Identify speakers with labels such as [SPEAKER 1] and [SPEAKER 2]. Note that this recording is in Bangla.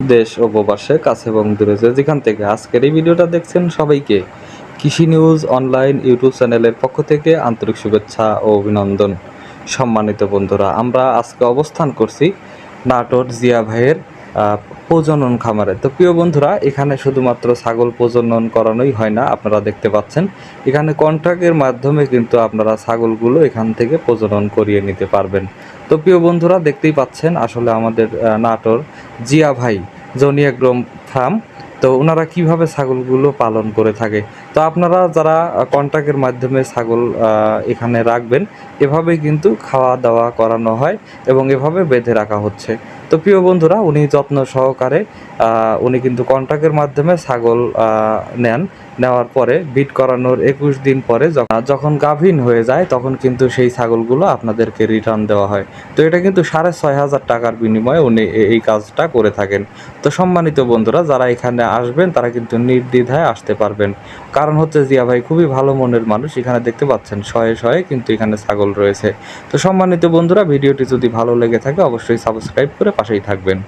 [SPEAKER 1] দেশ ও প্রবাসে, কাছে এবং দূরে যেখান থেকে আজকের এই ভিডিওটা দেখছেন সবাইকে কৃষি নিউজ অনলাইন ইউটিউব চ্যানেলের পক্ষ থেকে আন্তরিক শুভেচ্ছা ও অভিনন্দন। সম্মানিত বন্ধুরা, আমরা আজকে অবস্থান করছি নাটোর জিয়া ভাইয়ের প্রজনন খামারে। তো প্রিয় বন্ধুরা, এখানে শুধুমাত্র ছাগল প্রজনন করানোই হয় না, আপনারা দেখতে পাচ্ছেন। এখানে কন্ট্রাক্টের মাধ্যমে কিন্তু আপনারা ছাগলগুলো এখান থেকে প্রজনন করিয়ে নিতে পারবেন। তো প্রিয় বন্ধুরা, দেখতেই পাচ্ছেন আসলে আমাদের নাটোর জিয়া ভাই জনিয়াগ্রম ফার্ম। তো ওনারা কীভাবে ছাগলগুলো পালন করে থাকে? তো আপনারা যারা কন্ট্রাক্টের মাধ্যমে ছাগল এখানে রাখবেন, এভাবেই কিন্তু খাওয়া দাওয়া করানো হয় এবং এভাবে বেঁধে রাখা হচ্ছে। তো প্রিয় বন্ধুরা, উনি যত্ন সহকারে উনি কিন্তু কন্ট্রাক্টের মাধ্যমে ছাগল নেন। নেওয়ার পরে, বিট করানোর একুশ দিন পরে যখন- গাভীন হয়ে যায়, তখন কিন্তু সেই ছাগলগুলো আপনাদেরকে রিটার্ন দেওয়া হয়। তো এটা কিন্তু সাড়ে ছয় হাজার টাকার বিনিময়ে উনি এই কাজটা করে থাকেন। তো সম্মানিত বন্ধুরা, যারা এখানে আসবেন, তারা কিন্তু নির্দ্বিধায় আসতে পারবেন। কারণ হচ্ছে জিয়া ভাই খুবই ভালো মনের মানুষ, এখানে দেখতে পাচ্ছেন শয়ে শয়ে কিন্তু এখানে ছাগল রয়েছে। তো সম্মানিত বন্ধুরা, ভিডিওটি যদি ভালো লেগে থাকে, অবশ্যই সাবস্ক্রাইব করে পাশেই থাকবেন।